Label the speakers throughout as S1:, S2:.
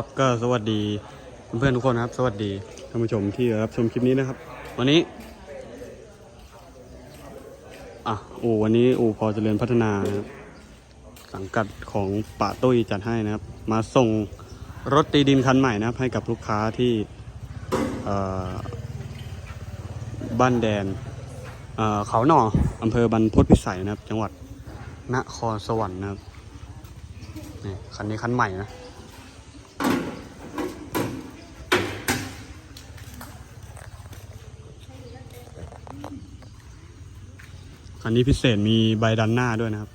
S1: ครับก็สวัสดีเพื่อนๆทุกคนนะครับ สวัสดีท่านผู้ชมที่รับชมคลิปนี้นะครับ วันนี้อะอูวันนี้อูพอจเจริญพัฒนานะครับสังกัดของป่าตุ้ยจัดให้นะครับ มาส่งรถตีดินคันใหม่นะครับ ให้กับลูกค้าที่บ้านแดนเเขาหน่ออำเภอบรรพตพิสัยนะครับ จังหวัดนครสวรรค์นะครับนี่คันนี้คันใหม่นะ คันนี้พิเศษมีใบดันหน้าด้วยนะครับ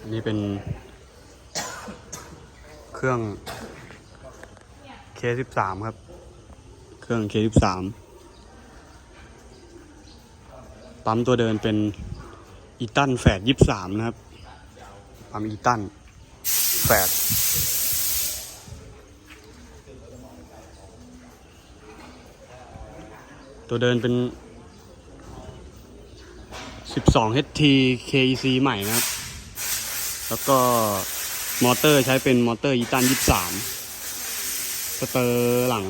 S1: อันนี้เป็น เครื่อง K13 ครับ เครื่อง K13 ปั๊มตัวเดินเป็นอีตันแฝด23นะครับ ปั๊มอีตันแฝด ตัวเดินเป็น 12 HT KEC ใหม่นะครับ แล้วก็มอเตอร์ใช้เป็นมอเตอร์อีตัน 23 สเตอร์หลัง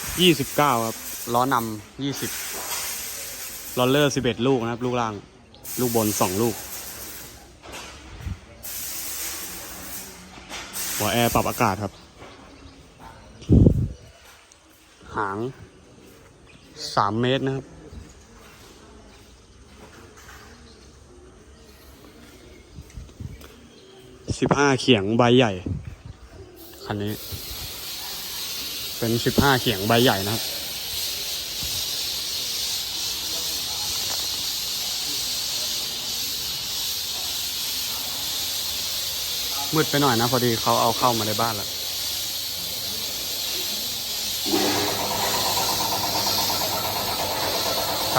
S1: 29 ครับ ล้อนำ20ลอลเลอร์ 11 ลูกนะครับ ลูกล่าง ลูกบน 2 ลูก หัวแอร์ปรับอากาศครับ หาง สามเมตรนะครับ สิบห้าเขียงใบใหญ่ คันนี้ เป็นสิบห้าเขียงใบใหญ่นะครับ มืดไปหน่อยนะ พอดีเขาเอาเข้ามาในบ้านแล้ว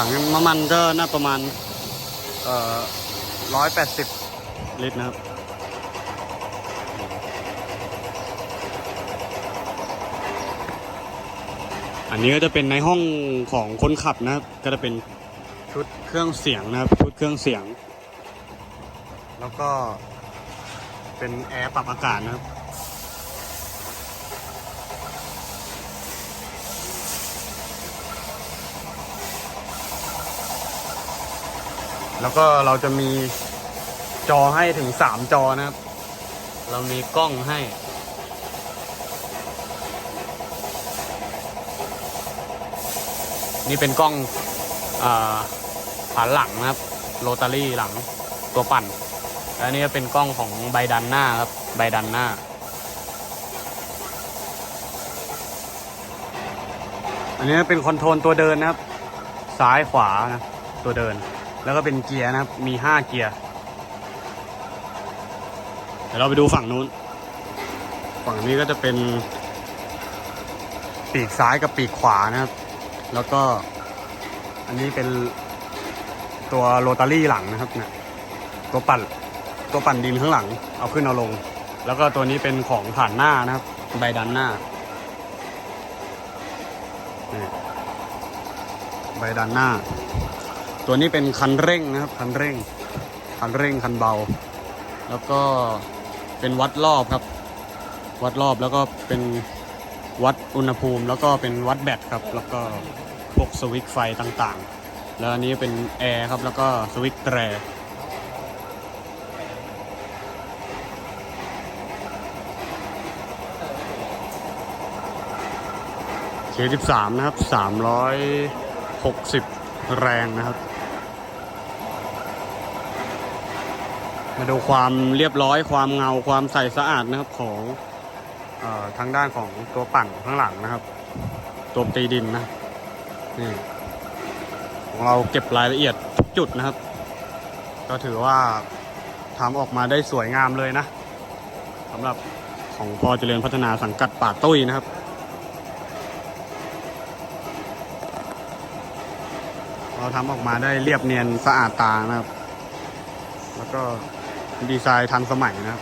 S1: ถังน้ำมันก็น่าประมาณเอ่อร้อยแปดสิบลิตรนะครับอันนี้ก็จะเป็นในห้องของคนขับนะครับ ก็จะเป็นชุดเครื่องเสียงนะครับ ชุดเครื่องเสียง แล้วก็เป็นแอร์ปรับอากาศนะครับ แล้วก็เราจะมีจอให้ถึงสามจอนะครับ เรามีกล้องให้ นี่เป็นกล้องผ่านหลังนะครับ โรตารี่หลังตัวปั่นและนี่ก็เป็นกล้องของใบดันหน้าครับ ใบดันหน้า อันนี้เป็นคอนโทรลตัวเดินนะครับ ซ้ายขวานะตัวเดิน แล้วก็เป็นเกียร์นะครับ มีห้าเกียร์ เดี๋ยวเราไปดูฝั่งนู้น ฝั่งนี้ก็จะเป็น ปีกซ้ายกับปีกขวานะครับ แล้วก็ อันนี้เป็นตัวโรตารี่หลังนะครับเนี่ยตัวปั่นตัวปั่นดินข้างหลัง เอาขึ้นเอาลง แล้วก็ตัวนี้เป็นของผ่านหน้านะครับ ใบดันหน้านี่ใบดันหน้า ตัวนี้เป็นคันเร่งนะครับ คันเร่ง คันเร่งคันเบา แล้วก็เป็นวัดรอบครับ วัดรอบแล้วก็เป็นวัดอุณหภูมิ แล้วก็เป็นวัดแบตครับ แล้วก็พวกสวิตช์ไฟต่างๆ แล้วอันนี้เป็นแอร์ครับ แล้วก็สวิตช์แตร K13 นะครับ360แรงนะครับ มาดูความเรียบร้อยความเงาความใสสะอาดนะครับของออทางด้านของตัวปั่นข้างหลังนะครับ ตัวตีดินนะนี่ของเราเก็บรายละเอียดทุกจุดนะครับ ก็ถือว่าทำออกมาได้สวยงามเลยนะสำหรับของพอเจริญพัฒนาสังกัดป่าตุ้ยนะครับเราทำออกมาได้เรียบเนียนสะอาดตานะครับ แล้วก็ดีไซน์ทันสมัยนะครับ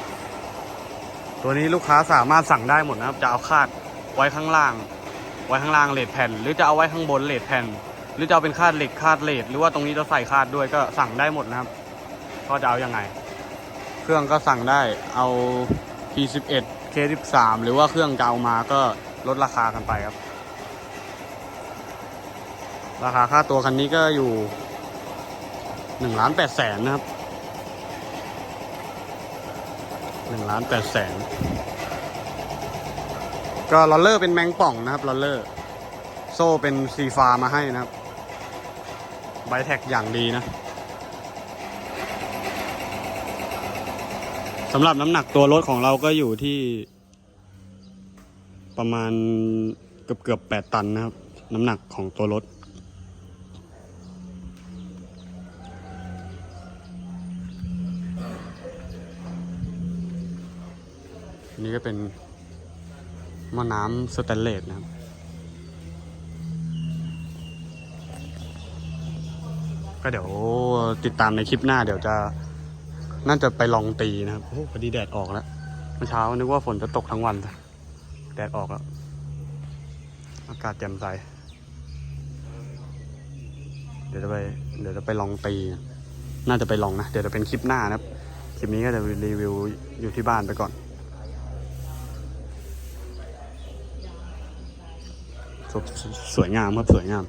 S1: ตัวนี้ลูกค้าสามารถสั่งได้หมดนะครับ จะเอาคาดไว้ข้างล่าง ไว้ข้างล่างเลดแผ่น หรือจะเอาไว้ข้างบนเลดแผ่น หรือจะเอาเป็นคาดเหล็กคาดเลดหรือว่าตรงนี้จะใส่คาดด้วยก็สั่งได้หมดนะครับก็จะเอาอยัางไง เครื่องก็สั่งได้เอา P11 K13 หรือว่าเครื่องจะเอามาก็ลดราคากันไปครับ ราคาค่าตัวคันนี้ก็อยู่หนึ่งล้านแปดแสนนะครับ หนึ่งล้านแปดแสนก็ลอลเลอร์เป็นแมงป่องนะครับลอลเลอร์ โซ่เป็นซีฟามาให้นะครับ ไบแท็กอย่างดีนะสำหรับน้ำหนักตัวรถของเราก็อยู่ที่ประมาณเกือบเกือบแปดตันนะครับ น้ำหนักของตัวรถ นี่ก็เป็นหม้อน้ำสแตนเลสนะครับ ก็เดี๋ยวติดตามในคลิปหน้าเดี๋ยวจะน่าจะไปลองตีนะครับ โอ้พอดีแดดออกแล้วเมื่อเช้านึกว่าฝนจะตกทั้งวันแดดออกแล้ว อากาศแจ่มใส เดี๋ยวจะไปเดี๋ยวจะไปลองตี น่าจะไปลองนะ เดี๋ยวจะเป็นคลิปหน้านะครับ คลิปนี้ก็จะรีวิวอยู่ที่บ้านไปก่อน สวสวยงามครับสวยงาม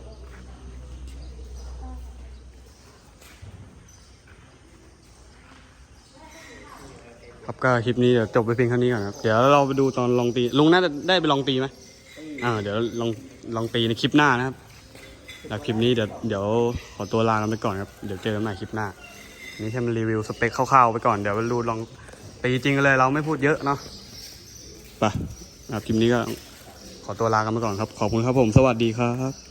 S1: ครับก็คลิปนี้เดี๋ยวจบไปเพียงเท่านี้ก่อนครับเดี๋ยวเราไปดูตอนลองตีลุงน่าจะได้ไปลองตีไหมอ่าเดี๋ยวลองลองตีในคลิปหน้านะครับแล้วคลิปนี้เดี๋ยวเดี๋ยวขอตัวลาไปก่อนครับเดี๋ยวเจอกันใหม่คลิปหน้า นี่แค่มารีวิวสเปคคร่าวๆไปก่อนเดี๋ยวไปดูลองตีจริงกันเลยเราไม่พูดเยอะเนาะไปครับคลิปนี้ก็ ขอตัวลากันไปก่อนครับ ขอบคุณครับผม สวัสดีครับ